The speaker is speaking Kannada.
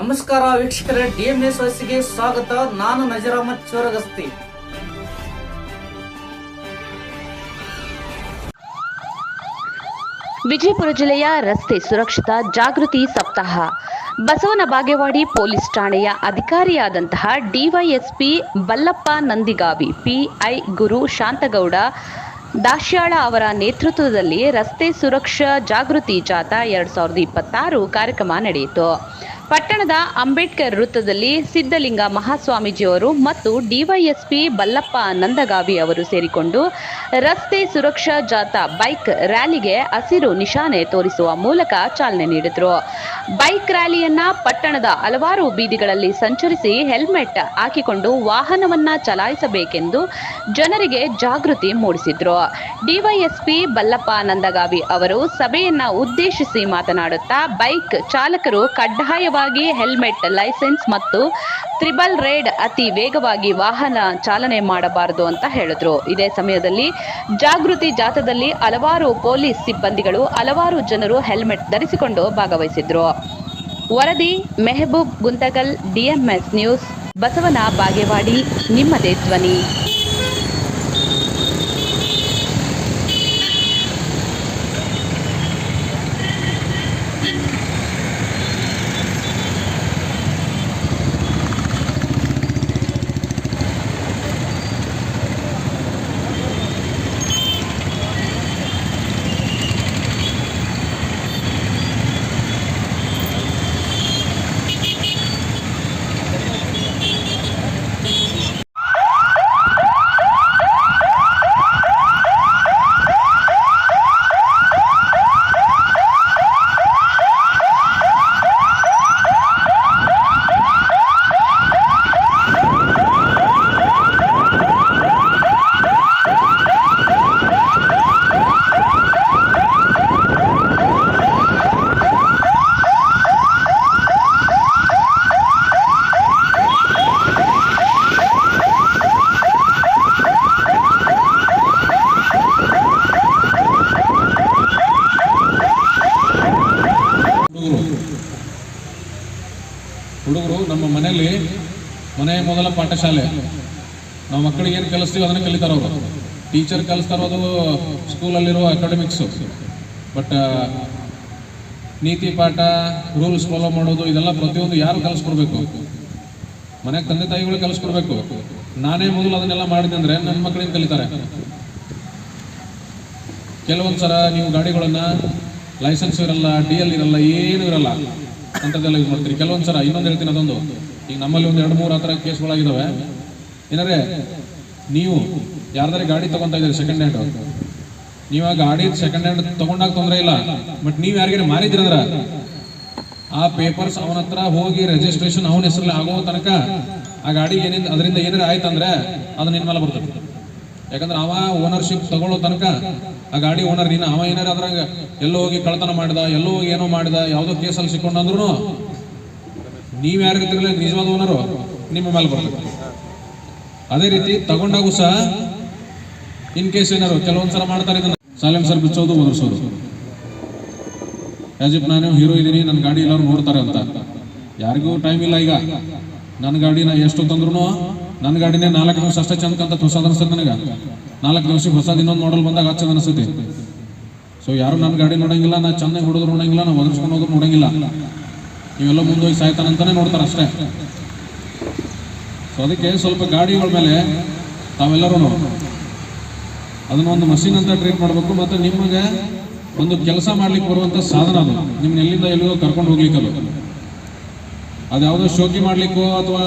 ನಮಸ್ಕಾರ ವೀಕ್ಷಕರೇ, ಡಿಎಂಎಸ್ ವಸಿಗೆ ಸ್ವಾಗತ. ನಾನು ನಜರಾಮತ್ ಚೋರಗಸ್ತಿ. ವಿಜಯಪುರ ಜಿಲ್ಲೆಯ ರಸ್ತೆ ಸುರಕ್ಷತಾ ಜಾಗೃತಿ ಸಪ್ತಾಹ. ಬಸವನ ಬಾಗೇವಾಡಿ ಪೊಲೀಸ್ ಠಾಣೆಯ ಅಧಿಕಾರಿಯಾದಂತಹ ಡಿವೈಎಸ್ಪಿ ಬಲ್ಲಪ್ಪ ನಂದಿಗಾವಿ, ಪಿಐ ಗುರು ಶಾಂತಗೌಡ ದಾಶ್ಯಾಳ ಅವರ ನೇತೃತ್ವದಲ್ಲಿ ರಸ್ತೆ ಸುರಕ್ಷಾ ಜಾಗೃತಿ ಜಾಥಾ ಎರಡ್ ಸಾವಿರದ ಇಪ್ಪತ್ತಾರು ಕಾರ್ಯಕ್ರಮ ನಡೆಯಿತು. ಪಟ್ಟಣದ ಅಂಬೇಡ್ಕರ್ ವೃತ್ತದಲ್ಲಿ ಸಿದ್ಧಲಿಂಗ ಮಹಾಸ್ವಾಮೀಜಿಯವರು ಮತ್ತು ಡಿವೈಎಸ್ಪಿ ಬಲ್ಲಪ್ಪ ನಂದಗಾವಿ ಅವರು ಸೇರಿಕೊಂಡು ರಸ್ತೆ ಸುರಕ್ಷಾ ಜಾಥಾ ಬೈಕ್ ರ್ಯಾಲಿಗೆ ಹಸಿರು ನಿಶಾನೆ ತೋರಿಸುವ ಮೂಲಕ ಚಾಲನೆ ನೀಡಿದರು. ಬೈಕ್ ರ್ಯಾಲಿಯನ್ನ ಪಟ್ಟಣದ ಹಲವಾರು ಬೀದಿಗಳಲ್ಲಿ ಸಂಚರಿಸಿ ಹೆಲ್ಮೆಟ್ ಹಾಕಿಕೊಂಡು ವಾಹನವನ್ನ ಚಲಾಯಿಸಬೇಕೆಂದು ಜನರಿಗೆ ಜಾಗೃತಿ ಮೂಡಿಸಿದ್ರು. ಡಿವೈಎಸ್ಪಿ ಬಲ್ಲಪ್ಪ ನಂದಗಾವಿ ಅವರು ಸಭೆಯನ್ನ ಉದ್ದೇಶಿಸಿ ಮಾತನಾಡುತ್ತಾ ಬೈಕ್ ಚಾಲಕರು ಕಡ್ಡಾಯವಾಗಿ ಹೆಲ್ಮೆಟ್, ಲೈಸೆನ್ಸ್ ಮತ್ತು ತ್ರಿಬಲ್ ರೇಡ್ ಅತಿ ವೇಗವಾಗಿ ವಾಹನ ಚಾಲನೆ ಮಾಡಬಾರದು ಅಂತ ಹೇಳಿದ್ರು. ಇದೇ ಸಮಯದಲ್ಲಿ ಜಾಗೃತಿ ಜಾಥಾದಲ್ಲಿ ಹಲವಾರು ಪೊಲೀಸ್ ಸಿಬ್ಬಂದಿಗಳು ಹಲವಾರು ಜನರು ಹೆಲ್ಮೆಟ್ ಧರಿಸಿಕೊಂಡು ಭಾಗವಹಿಸಿದ್ರು. ವರದಿ, ಮೆಹಬೂಬ್ ಗುಂತಕಲ್ ಡಿಎಂಎಸ್ ನ್ಯೂಸ್, ಬಸವನ ಬಾಗೇವಾಡಿ, ನಿಮ್ಮದೇ ಧ್ವನಿ. ಮನೆಯಲ್ಲಿ ಮನೆ ಮೊದಲ ಪಾಠಶಾಲೆ. ನಾವು ಮಕ್ಕಳಿಗೆ ಏನು ಕಲಿಸ್ತೀವಿ ಅದನ್ನು ಕಲಿತಾರ ಅವರು. ಟೀಚರ್ ಕಲಿಸ್ತಾರೋ ಅದು ಸ್ಕೂಲಲ್ಲಿರುವ ಅಕಾಡೆಮಿಕ್ಸು ಬಟ್ ನೀತಿ ಪಾಠ ರೂಲ್ಸ್ ಫಾಲೋ ಮಾಡೋದು, ಇದೆಲ್ಲ ಪ್ರತಿಯೊಂದು ಯಾರು ಕಲಿಸ್ಕೊಡ್ಬೇಕು? ಮನೆಗೆ ತಂದೆ ತಾಯಿಗಳು ಕಲಿಸ್ಕೊಡ್ಬೇಕು. ನಾನೇ ಮೊದಲು ಅದನ್ನೆಲ್ಲ ಮಾಡಿದೆ ಅಂದರೆ ನನ್ನ ಮಕ್ಕಳಿಂದ ಕಲಿತಾರೆ? ಕೆಲವೊಂದು ಸಲ ನೀವು ಗಾಡಿಗಳನ್ನು ಲೈಸೆನ್ಸ್ ಇರಲ್ಲ ಡಿ ಎಲ್ ಇರಲ್ಲ, ಏನೂ ಇರಲ್ಲ ಅಂಥದ್ದೆಲ್ಲ ಯೂಸ್ ಮಾಡ್ತೀರಿ. ಕೆಲವೊಂದು ಸಲ ಇನ್ನೊಂದು ಹೇಳ್ತೀನಿ ಅದೊಂದು. ಈಗ ನಮ್ಮಲ್ಲಿ ಒಂದು ಎರಡು ಮೂರು ಆ ಥರ ಕೇಸ್ಗಳಾಗಿದ್ದಾವೆ ಏನಾರೆ ನೀವು ಯಾರ್ದಾರೆ ಗಾಡಿ ತಗೊಂತ ಇದ್ದೀರಿ ಸೆಕೆಂಡ್ ಹ್ಯಾಂಡ್ ನೀವು ಆ ಗಾಡಿ ಸೆಕೆಂಡ್ ಹ್ಯಾಂಡ್ ತಗೊಂಡಾಗ ತೊಂದರೆ ಇಲ್ಲ. ಬಟ್ ನೀವು ಮಾರಿದ್ರಿ ಅಂದ್ರೆ ಆ ಪೇಪರ್ಸ್ ಅವನ ಹತ್ರ ಹೋಗಿ ರಿಜಿಸ್ಟ್ರೇಷನ್ ಅವನ ಹೆಸರಲ್ಲಿ ಆಗೋ ತನಕ ಆ ಗಾಡಿ ಏನಿಂದ ಅದರಿಂದ ಏನಾರ ಆಯ್ತಂದ್ರೆ ಅದು ನಿನ್ನ ಮೇಲೆ ಬರ್ತದೆ. ಯಾಕಂದ್ರೆ ಅವ ಓನರ್ಶಿಪ್ ತಗೊಳ್ಳೋ ತನಕ ಆ ಗಾಡಿ ಓನರ್ ನೀನು ಅವ ಏನಾರ ಅದ್ರಾಗ ಎಲ್ಲೋ ಹೋಗಿ ಕಳ್ತನ ಮಾಡಿದ, ಎಲ್ಲೋ ಹೋಗಿ ಏನೋ ಮಾಡಿದ, ಯಾವುದೋ ಕೇಸಲ್ಲಿ ಸಿಕ್ಕೊಂಡಂದ್ರು ನೀವು ಯಾರ ನಿಜವಾದ ಓನರು ನಿಮ್ಮ ಮೇಲೆ ಬರ್ತದೆ. ಅದೇ ರೀತಿ ತಗೊಂಡಾಗೂ ಸಹ ಇನ್ ಕೇಸ್ ಏನಾರು ಕೆಲವೊಂದ್ಸಲ ಮಾಡ್ತಾರೆ ಇದನ್ನ ಸರ್ ಬಿಚ್ಚೋದು, ಒದರ್ಸೋದು. ಇಫ್ ನಾನು ಹೀರೋ ಇದ್ದೀನಿ ನನ್ನ ಗಾಡಿ ಎಲ್ಲರೂ ನೋಡ್ತಾರೆ ಅಂತ. ಯಾರಿಗೂ ಟೈಮ್ ಇಲ್ಲ ಈಗ. ನನ್ನ ಗಾಡಿನ ಎಷ್ಟು ತಂದ್ರು ನನ್ನ ಗಾಡಿನೇ ನಾಲ್ಕು ದಿವಸ ಅಷ್ಟೇ ಚಂದಕ್ಕಂತ ಹೊಸದು ಅನಿಸ್ತದೆ ನನಗೆ. ನಾಲ್ಕು ದಿವಸಕ್ಕೆ ಹೊಸದು ಇನ್ನೊಂದು ಮಾಡಲ್ ಬಂದಾಗ ಹಚ್ಚದ ಅನಿಸ್ತೈತಿ. ಸೊ ಯಾರು ನನ್ನ ಗಾಡಿ ನೋಡಂಗಿಲ್ಲ, ನಾ ಚೆನ್ನಾಗಿ ಹೊಡೆದ್ರು ನೋಡಂಗಿಲ್ಲ, ನಾ ಒದರ್ಸ್ಕೊಂಡು ಹೋದ್ರು ನೋಡಂಗಿಲ್ಲ. ಇವೆಲ್ಲ ಮುಂದೋಗಿ ಸಾಯ್ತಾನಂತಾನೆ ನೋಡ್ತಾರೆ ಅಷ್ಟೇ. ಸೊ ಅದಕ್ಕೆ ಸ್ವಲ್ಪ ಗಾಡಿಗಳ ಮೇಲೆ ತಾವೆಲ್ಲರೂ ಅದನ್ನ ಒಂದು ಮಷಿನ್ ಅಂತ ಟ್ರೀಟ್ ಮಾಡಬೇಕು, ಮತ್ತು ನಿಮಗೆ ಒಂದು ಕೆಲಸ ಮಾಡ್ಲಿಕ್ಕೆ ಬರುವಂತ ಸಾಧನ ಅದು. ನಿಮ್ಮನ್ನ ಎಲ್ಲಿಂದ ಎಲ್ಲಿಗೋ ಕರ್ಕೊಂಡು ಹೋಗ್ಲಿಕ್ಕೆ ಅದು. ಅದ್ಯಾವುದೋ ಶೋಕಿ ಮಾಡ್ಲಿಕ್ಕೋ ಅಥವಾ